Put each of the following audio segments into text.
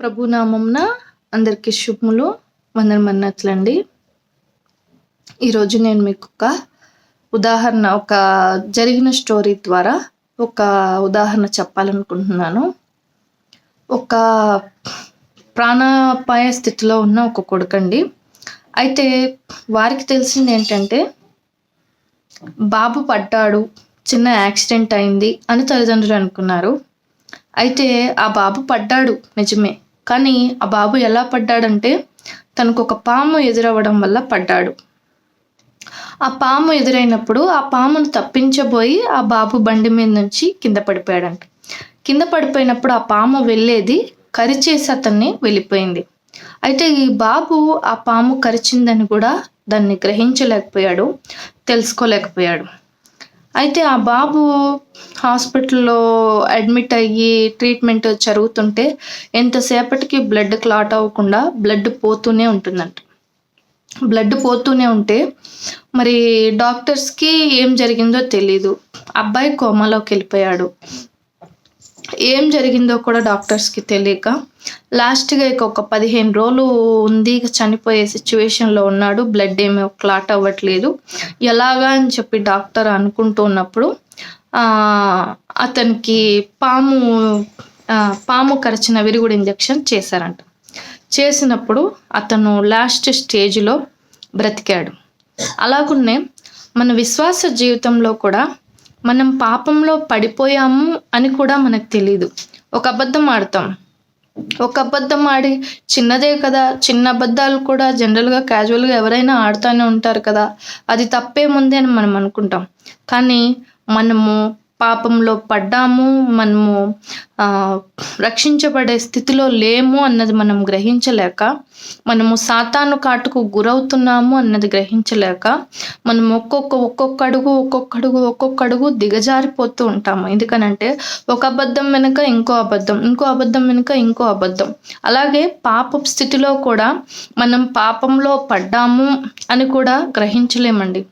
ప్రభునామంన అందరికీ శుభములు. వందనమన్నట్లండి. ఈరోజు నేను మీకు ఒక ఉదాహరణ ఒక జరిగిన స్టోరీ ద్వారా ఒక ఉదాహరణ చెప్పాలనుకుంటున్నాను. ఒక ప్రాణాపాయ స్థితిలో ఉన్న ఒక కొడుకండి. అయితే వారికి తెలిసింది ఏంటంటే బాబు పడ్డాడు చిన్న యాక్సిడెంట్ అయింది అని తల్లిదండ్రులు అనుకున్నారు. అయితే ఆ బాబు పడ్డాడు నిజమే. కానీ ఆ బాబు ఎలా పడ్డాడంటే తనకు ఒక పాము ఎదురవ్వడం వల్ల పడ్డాడు. ఆ పాము ఎదురైనప్పుడు ఆ పామును తప్పించబోయి ఆ బాబు బండి మీద నుంచి కింద పడిపోయాడంట. కింద పడిపోయినప్పుడు ఆ పాము వెళ్ళేది కరిచేసి అతన్ని వెళ్ళిపోయింది. అయితే ఈ బాబు ఆ పాము కరిచిందని కూడా దాన్ని గ్రహించలేకపోయాడు తెలుసుకోలేకపోయాడు. అయితే ఆ బాబు హాస్పిటల్లో అడ్మిట్ అయ్యి ట్రీట్మెంట్ జరుగుతుంటే ఎంతసేపటికి బ్లడ్ క్లాట్ అవ్వకుండా బ్లడ్ పోతూనే ఉంటుందంట. బ్లడ్ పోతూనే ఉంటే మరి డాక్టర్స్కి ఏం జరిగిందో తెలీదు. అబ్బాయి కోమాలోకి వెళ్ళిపోయాడు. ఏం జరిగిందో కూడా డాక్టర్స్కి తెలియక లాస్ట్గా ఇక ఒక పదిహేను రోజులు ఉంది ఇక చనిపోయే సిచ్యువేషన్లో ఉన్నాడు బ్లడ్ ఏమీ క్లాట్ అవ్వట్లేదు. ఎలాగా అని చెప్పి డాక్టర్ అనుకుంటూ ఉన్నప్పుడు అతనికి పాము పాము కరిచిన విరుగుడు ఇంజెక్షన్ చేశారంట. చేసినప్పుడు అతను లాస్ట్ స్టేజ్లో బ్రతికాడు. అలాగున్నే మన విశ్వాస జీవితంలో కూడా మనం పాపంలో పడిపోయాము అని కూడా మనకు తెలియదు ఒక అబద్ధం ఆడతాం. ఒక అబద్ధం ఆడి చిన్నదే కదా చిన్న అబద్ధాలు కూడా జనరల్గా క్యాజువల్గా ఎవరైనా ఆడుతూనే ఉంటారు కదా అది తప్పే ముందే అని మనం అనుకుంటాం. కానీ మనము పాపంలో పడ్డాము మనము రక్షించబడే స్థితిలో లేము అన్నది మనం గ్రహించలేక మనము సాతాను కాటుకు గురవుతున్నాము అన్నది గ్రహించలేక మనం ఒక్కొక్క ఒక్కొక్క అడుగు ఒక్కొక్క అడుగు ఒక్కొక్క అడుగు దిగజారిపోతూ ఉంటాము. ఎందుకనంటే ఒక అబద్ధం వెనుక ఇంకో అబద్ధం ఇంకో అబద్ధం వెనుక ఇంకో అబద్ధం. అలాగే పాప స్థితిలో కూడా మనం పాపంలో పడ్డాము అని కూడా గ్రహించలేమండి.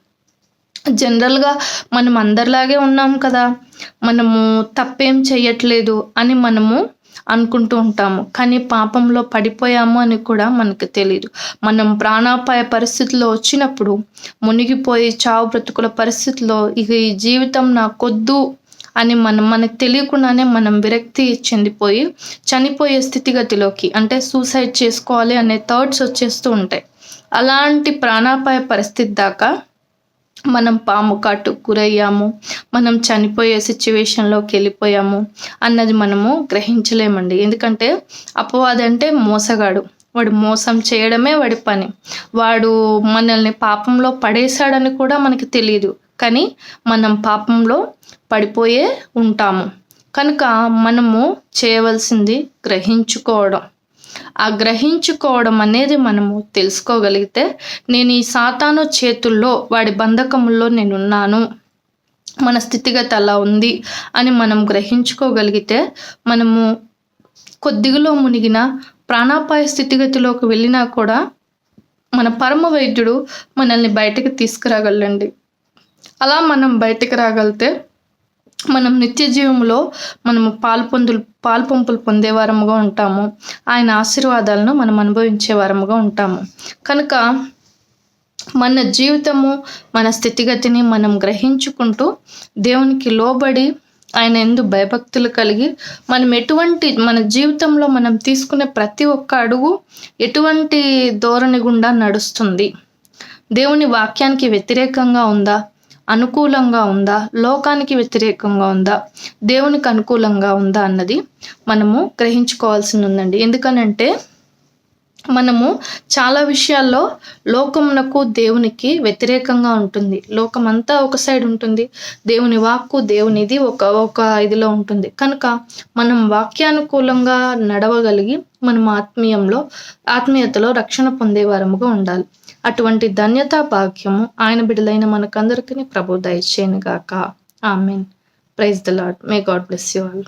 జనరల్గా మనం అందరిలాగే ఉన్నాం కదా. మనము తప్పేం చేయట్లేదు అని మనము అనుకుంటూ ఉంటాము. కానీ పాపంలో పడిపోయాము అని కూడా మనకు తెలియదు మనం ప్రాణాపాయ పరిస్థితిలో వచ్చినప్పుడు మునిగిపోయి చావు బ్రతుకుల పరిస్థితిలో ఇక ఈ జీవితం నాకొద్దు అని మనం మనకు తెలియకుండానే మనం విరక్తి చెందిపోయి చనిపోయే స్థితిగతిలోకి అంటే సూసైడ్ చేసుకోవాలి అనే థాట్స్ వచ్చేస్తూ ఉంటాయి. అలాంటి ప్రాణాపాయ పరిస్థితి దాకా మనం పాము కాటు గురయ్యాము. మనం చనిపోయే సిచ్యువేషన్లోకి వెళ్ళిపోయాము అన్నది మనము గ్రహించలేమండి. ఎందుకంటే అపవాదంటే మోసగాడు. వాడు మోసం చేయడమే వాడి పని. వాడు మనల్ని పాపంలో పడేశాడని కూడా మనకి తెలియదు కానీ మనం పాపంలో పడిపోయే ఉంటాము. కనుక మనము చేయవలసింది గ్రహించుకోవడం. ఆ గ్రహించుకోవడం అనేది మనము తెలుసుకోగలిగితే నేను ఈ సాతాను చేతుల్లో వాడి బంధకముల్లో నేనున్నాను. మన స్థితిగతి అలా ఉంది అని మనం గ్రహించుకోగలిగితే మనము కొద్దిగలో మునిగిన ప్రాణాపాయ స్థితిగతిలోకి వెళ్ళినా కూడా మన పరమ వైద్యుడు మనల్ని బయటకు తీసుకురాగలండి అలా మనం బయటకు రాగలితే మనం నిత్య జీవంలో మనము పాలు పొందులు పాలు పంపులు పొందేవారముగా ఉంటాము. ఆయన ఆశీర్వాదాలను మనం అనుభవించే వారముగా ఉంటాము. కనుక మన జీవితము మన స్థితిగతిని మనం గ్రహించుకుంటూ దేవునికి లోబడి ఆయన ఎందు భయభక్తులు కలిగి మనం ఎటువంటి మన జీవితంలో మనం తీసుకునే ప్రతి ఒక్క అడుగు ఎటువంటి ధోరణి గుండా నడుస్తుంది. దేవుని వాక్యానికి వ్యతిరేకంగా ఉందా? అనుకూలంగా ఉందా? లోకానికి వ్యతిరేకంగా ఉందా? దేవునికి అనుకూలంగా ఉందా అన్నది మనము గ్రహించుకోవాల్సి ఉందండి. ఎందుకనంటే మనము చాలా విషయాల్లో లోకమునకు దేవునికి వ్యతిరేకంగా ఉంటుంది. లోకం అంతా ఒక సైడ్ ఉంటుంది. దేవుని వాక్కు దేవునిది ఒక ఒక ఇదిలో ఉంటుంది. కనుక మనం వాక్యానుకూలంగా నడవగలిగి మనం ఆత్మీయంలో ఆత్మీయతలో రక్షణ పొందేవారముగా ఉండాలి. అటువంటి ధన్యతా భాగ్యము ఆయన బిడ్డలైన మనకందరికీ ప్రభు దయచేయనుగాక. Amen. Praise the lord may God bless you all.